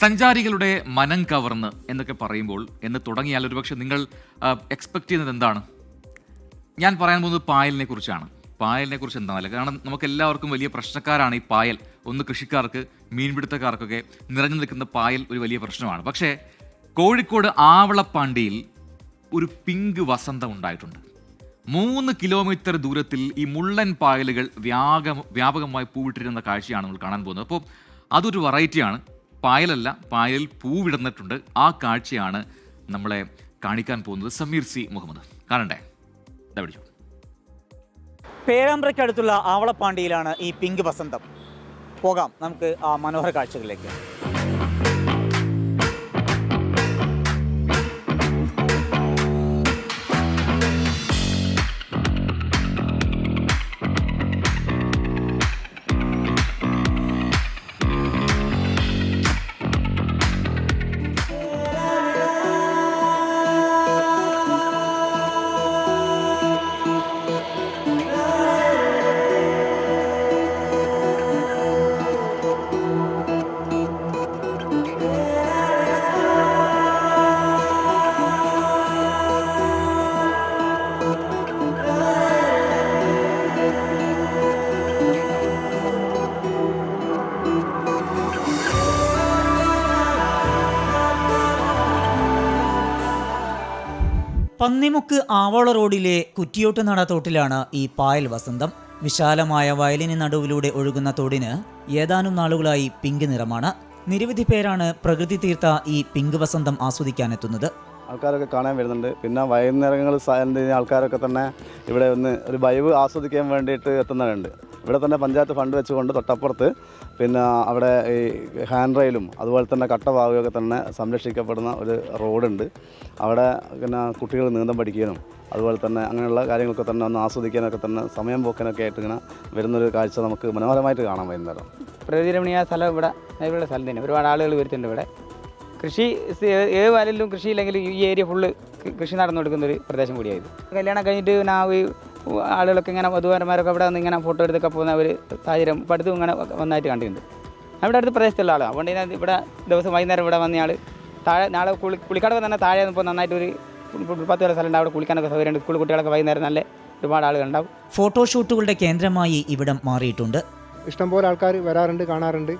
സഞ്ചാരികളുടെ മനം കവർന്ന് എന്നൊക്കെ പറയുമ്പോൾ എന്ന് തുടങ്ങിയാൽ ഒരുപക്ഷെ നിങ്ങൾ എക്സ്പെക്ട് ചെയ്യുന്നത് എന്താണ്? ഞാൻ പറയാൻ പോകുന്നത് പായലിനെ കുറിച്ചാണ്. പായലിനെ കുറിച്ച് എന്താണല്ലോ കാരണം നമുക്ക് എല്ലാവർക്കും വലിയ പ്രശ്നക്കാരാണ് ഈ പായൽ. ഒന്ന് കൃഷിക്കാർക്ക് മീൻപിടുത്തക്കാർക്കൊക്കെ നിറഞ്ഞു നിൽക്കുന്ന പായൽ ഒരു വലിയ പ്രശ്നമാണ്. പക്ഷേ കോഴിക്കോട് ആവളപ്പാണ്ടിയിൽ ഒരു പിങ്ക് വസന്തം ഉണ്ടായിട്ടുണ്ട്. മൂന്ന് കിലോമീറ്റർ ദൂരത്തിൽ ഈ മുള്ളൻ പായലുകൾ വ്യാപക വ്യാപകമായി പൂവിട്ടിരുന്ന കാഴ്ചയാണ് നമ്മൾ കാണാൻ പോകുന്നത്. അപ്പോൾ അതൊരു വെറൈറ്റിയാണ് പായലല്ല പായലിൽ പൂവിടന്നിട്ടുണ്ട് ആ കാഴ്ചയാണ് നമ്മളെ കാണിക്കാൻ പോകുന്നത് സമീർ സി മുഹമ്മദ്. കാണണ്ടേ? ഇതാ പിടിച്ചു. പേരാമ്പ്രയ്ക്കടുത്തുള്ള ആവളപ്പാണ്ടിയിലാണ് ഈ പിങ്ക് വസന്തം. പോകാം നമുക്ക് ആ മനോഹര കാഴ്ചകളിലേക്ക്. പന്നിമുക്ക് ആവോള റോഡിലെ കുറ്റിയോട്ട് നട തോട്ടിലാണ് ഈ പായൽ വസന്തം. വിശാലമായ വയലിന് നടുവിലൂടെ ഒഴുകുന്ന തോടിന് ഏതാനും നാളുകളായി പിങ്ക് നിറമാണ്. നിരവധി പേരാണ് പ്രകൃതി തീർത്ത ഈ പിങ്ക് വസന്തം ആസ്വദിക്കാനെത്തുന്നത്. ആൾക്കാരൊക്കെ കാണാൻ വരുന്നുണ്ട്. പിന്നെ വൈകുന്നേരങ്ങൾ ആൾക്കാരൊക്കെ തന്നെ ഇവിടെ ഒന്ന് ഒരു വൈവ് ആസ്വദിക്കാൻ വേണ്ടിയിട്ട് എത്തുന്നവരുണ്ട്. ഇവിടെ തന്നെ പഞ്ചായത്ത് ഫണ്ട് വെച്ചുകൊണ്ട് തൊട്ടപ്പുറത്ത് പിന്നെ അവിടെ ഈ ഹാൻഡ് റെയിലും അതുപോലെ തന്നെ കട്ടവാകുകയൊക്കെ തന്നെ സംരക്ഷിക്കപ്പെടുന്ന ഒരു റോഡുണ്ട്. അവിടെ പിന്നെ കുട്ടികൾ നീന്തം പഠിക്കാനും അതുപോലെ തന്നെ അങ്ങനെയുള്ള കാര്യങ്ങളൊക്കെ തന്നെ ഒന്ന് ആസ്വദിക്കാനൊക്കെ തന്നെ സമയം പോക്കാനൊക്കെ ആയിട്ട് ഇങ്ങനെ വരുന്നൊരു കാഴ്ച നമുക്ക് മനോഹരമായിട്ട് കാണാൻ വൈകുന്നേരം. പ്രകൃതിരമണീയ സ്ഥലം ഇവിടെ ഇവിടെ സ്ഥലം തന്നെ. ഒരുപാട് ആളുകൾ വരുത്തുന്നുണ്ട് ഇവിടെ. കൃഷി ഏത് വയലിലും കൃഷി ഇല്ലെങ്കിലും ഈ ഏരിയ ഫുള്ള് കൃഷി നടന്നു കൊടുക്കുന്ന ഒരു പ്രദേശം കൂടിയായത് കല്യാണം കഴിഞ്ഞിട്ട് നാവ് ആളുകളൊക്കെ ഇങ്ങനെ വധുവാരന്മാരൊക്കെ അവിടെ വന്ന് ഇങ്ങനെ ഫോട്ടോ എടുത്തൊക്കെ പോകുന്ന ഒരു സാഹചര്യം ഇപ്പം അടുത്തും ഇങ്ങനെ വന്നായിട്ട് കണ്ടിട്ടുണ്ട്. അവിടെ അടുത്ത് പ്രദേശത്തുള്ള ആളാണ് അതുകൊണ്ട് ഞാൻ ഇവിടെ ദിവസം വൈകുന്നേരം ഇവിടെ വന്നയാൾ താഴെ നാളെ കുളി കുളിക്കടവ് തന്നെ താഴെ ഇപ്പോൾ നന്നായിട്ട് ഒരു പത്ത് വരെ സ്ഥലം ഉണ്ട്. അവിടെ കുളിക്കാനൊക്കെ സൗകര്യമുണ്ട്. സ്കൂൾ കുട്ടികളൊക്കെ വൈകുന്നേരം നല്ല ഒരുപാട് ആളുകളുണ്ടാവും. ഫോട്ടോഷൂട്ടുകളുടെ കേന്ദ്രമായി ഇവിടം മാറിയിട്ടുണ്ട്. ഇഷ്ടംപോലെ ആൾക്കാർ വരാറുണ്ട് കാണാറുണ്ട്.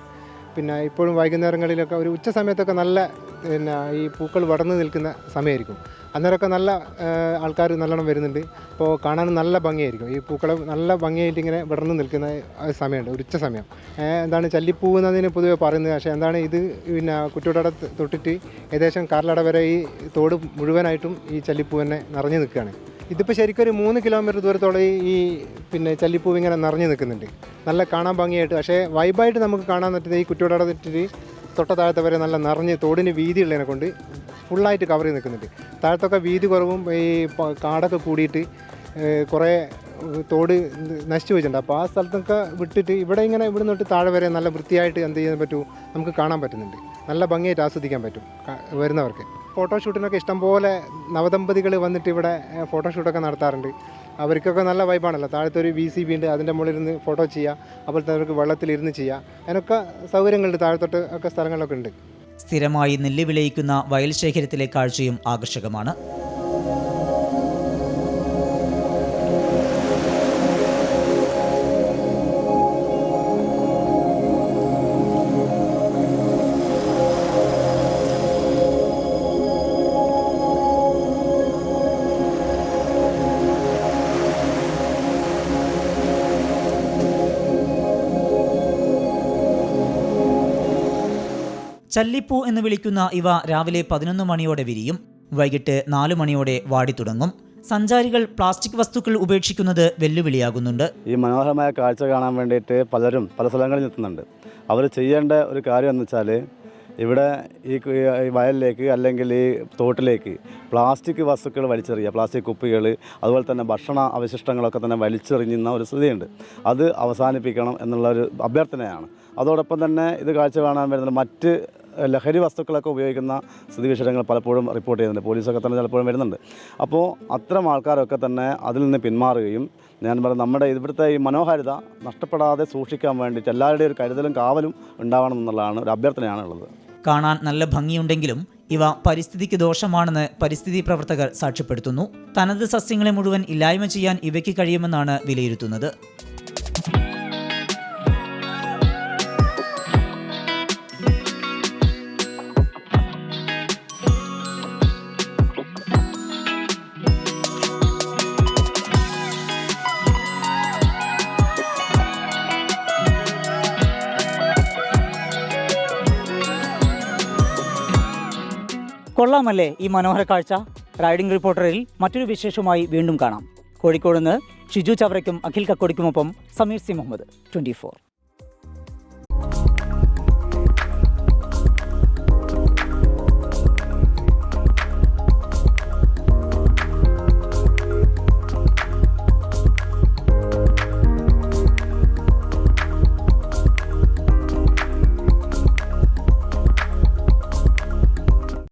പിന്നെ ഇപ്പോഴും വൈകുന്നേരങ്ങളിലൊക്കെ ഒരു ഉച്ച സമയത്തൊക്കെ നല്ല പിന്നെ ഈ പൂക്കൾ വടർന്നു നിൽക്കുന്ന സമയമായിരിക്കും. അന്നേരമൊക്കെ നല്ല ആൾക്കാർ നല്ലോണം വരുന്നുണ്ട്. അപ്പോൾ കാണാൻ നല്ല ഭംഗിയായിരിക്കും. ഈ പൂക്കൾ നല്ല ഭംഗിയായിട്ട് ഇങ്ങനെ വിടർന്നു നിൽക്കുന്ന സമയമുണ്ട് ഉച്ച സമയം. എന്താണ് ചല്ലിപ്പൂ എന്നതിന് പൊതുവെ പറയുന്നത് പക്ഷേ എന്താണ് ഇത് പിന്നെ കുറ്റിയോട തൊട്ടിട്ട് ഏകദേശം കാർലട വരെ ഈ തോട് മുഴുവനായിട്ടും ഈ ചല്ലിപ്പൂ തന്നെ നിറഞ്ഞു നിൽക്കുകയാണ്. ഇതിപ്പോൾ ശരിക്കും ഒരു മൂന്ന് കിലോമീറ്റർ ദൂരത്തോളം ഈ- പിന്നെ ചല്ലിപ്പൂവ് ഇങ്ങനെ നിറഞ്ഞു നിൽക്കുന്നുണ്ട്. നല്ല കാണാൻ ഭംഗിയായിട്ട് പക്ഷേ വൈബായിട്ട് നമുക്ക് കാണാൻ പറ്റുന്നത് ഈ കുറ്റിയോടെ തെറ്റിട്ട് തൊട്ട താഴത്തെ വരെ നല്ല നിറഞ്ഞ് തോടിന് വീതി ഉള്ളതിനെ കൊണ്ട് ഫുള്ളായിട്ട് കവർ ചെയ്ത് നിൽക്കുന്നുണ്ട്. താഴത്തൊക്കെ വീതി കുറവും ഈ കാടൊക്കെ കൂടിയിട്ട് കുറേ തോട് നശിച്ചു പോയിട്ടുണ്ട്. അപ്പോൾ ആ സ്ഥലത്തൊക്കെ വിട്ടിട്ട് ഇവിടെ ഇങ്ങനെ ഇവിടെ നിന്നിട്ട് താഴെ വരെ നല്ല വൃത്തിയായിട്ട് എന്ത് ചെയ്യാൻ പറ്റുമോ നമുക്ക് കാണാൻ പറ്റുന്നുണ്ട്. നല്ല ഭംഗിയായിട്ട് ആസ്വദിക്കാൻ പറ്റും വരുന്നവർക്ക്. ഫോട്ടോഷൂട്ടിനൊക്കെ ഇഷ്ടംപോലെ നവദമ്പതികൾ വന്നിട്ട് ഇവിടെ ഫോട്ടോഷൂട്ടൊക്കെ നടത്താറുണ്ട്. അവർക്കൊക്കെ നല്ല വൈബാണല്ലോ. താഴത്തെ ഒരു വി സി ബി ഉണ്ട് അതിന്റെ മുകളിൽ ഇരുന്ന് ഫോട്ടോ ചെയ്യുക അതുപോലെ തന്നെ അവർക്ക് വെള്ളത്തിലിരുന്ന് ചെയ്യുക. അതിനൊക്കെ സൗകര്യങ്ങളുണ്ട് താഴത്തോട്ട് ഒക്കെ സ്ഥലങ്ങളിലൊക്കെ ഉണ്ട്. സ്ഥിരമായി നെല്ല് വിളയിക്കുന്ന വയൽ ശേഖരത്തിലെ കാഴ്ചയും ആകർഷകമാണ്. ചല്ലിപ്പൂ എന്ന് വിളിക്കുന്ന ഇവ രാവിലെ പതിനൊന്ന് മണിയോടെ വിരിയും വൈകിട്ട് നാലു മണിയോടെ വാടി തുടങ്ങും. സഞ്ചാരികൾ പ്ലാസ്റ്റിക് വസ്തുക്കൾ ഉപേക്ഷിക്കുന്നത് വെല്ലുവിളിയാകുന്നുണ്ട്. ഈ മനോഹരമായ കാഴ്ച കാണാൻ വേണ്ടിയിട്ട് പലരും പല സ്ഥലങ്ങളിൽ എത്തുന്നുണ്ട്. അവർ ചെയ്യേണ്ട ഒരു കാര്യം എന്ന് വെച്ചാൽ ഇവിടെ ഈ വയലിലേക്ക് അല്ലെങ്കിൽ ഈ തോട്ടിലേക്ക് പ്ലാസ്റ്റിക് വസ്തുക്കൾ വലിച്ചെറിയുക പ്ലാസ്റ്റിക് കുപ്പികൾ അതുപോലെ തന്നെ ഭക്ഷണ അവശിഷ്ടങ്ങളൊക്കെ തന്നെ വലിച്ചെറിയുന്ന ഒരു സ്ഥിതിയുണ്ട്. അത് അവസാനിപ്പിക്കണം എന്നുള്ള ഒരു അഭ്യർത്ഥനയാണ്. അതോടൊപ്പം തന്നെ ഇത് കാഴ്ച കാണാൻ വരുന്ന മറ്റ് ലഹരി വസ്തുക്കളൊക്കെ ഉപയോഗിക്കുന്ന സ്ഥിതിവിശേഷങ്ങൾ പലപ്പോഴും റിപ്പോർട്ട് ചെയ്യുന്നുണ്ട്. പോലീസൊക്കെ തന്നെ ചിലപ്പോഴും വരുന്നുണ്ട്. അപ്പോൾ അത്തരം ആൾക്കാരൊക്കെ തന്നെ അതിൽ നിന്ന് പിന്മാറുകയും ഞാൻ പറയുന്നത് നമ്മുടെ ഇവിടുത്തെ ഈ മനോഹാരിത നഷ്ടപ്പെടാതെ സൂക്ഷിക്കാൻ വേണ്ടിയിട്ട് എല്ലാവരുടെയും ഒരു കരുതലും കാവലും ഉണ്ടാവണം എന്നുള്ളതാണ് ഒരു അഭ്യർത്ഥനയാണ് ഉള്ളത്. കാണാൻ നല്ല ഭംഗിയുണ്ടെങ്കിലും ഇവ പരിസ്ഥിതിക്ക് ദോഷമാണെന്ന് പരിസ്ഥിതി പ്രവർത്തകർ സാക്ഷ്യപ്പെടുത്തുന്നു. തനത് സസ്യങ്ങളെ മുഴുവൻ ഇല്ലായ്മ ചെയ്യാൻ ഇവയ്ക്ക് കഴിയുമെന്നാണ് വിലയിരുത്തുന്നത്. കൊള്ളാമല്ലേ ഈ മനോഹര കാഴ്ച? റൈഡിംഗ് റിപ്പോർട്ടറിൽ മറ്റൊരു വിശേഷമായി വീണ്ടും കാണാം. കോഴിക്കോട് നിന്ന് ഷിജു ചവറയ്ക്കും അഖിൽ കക്കോടിക്കുമൊപ്പം സമീർ സി മുഹമ്മദ്. ട്വന്റി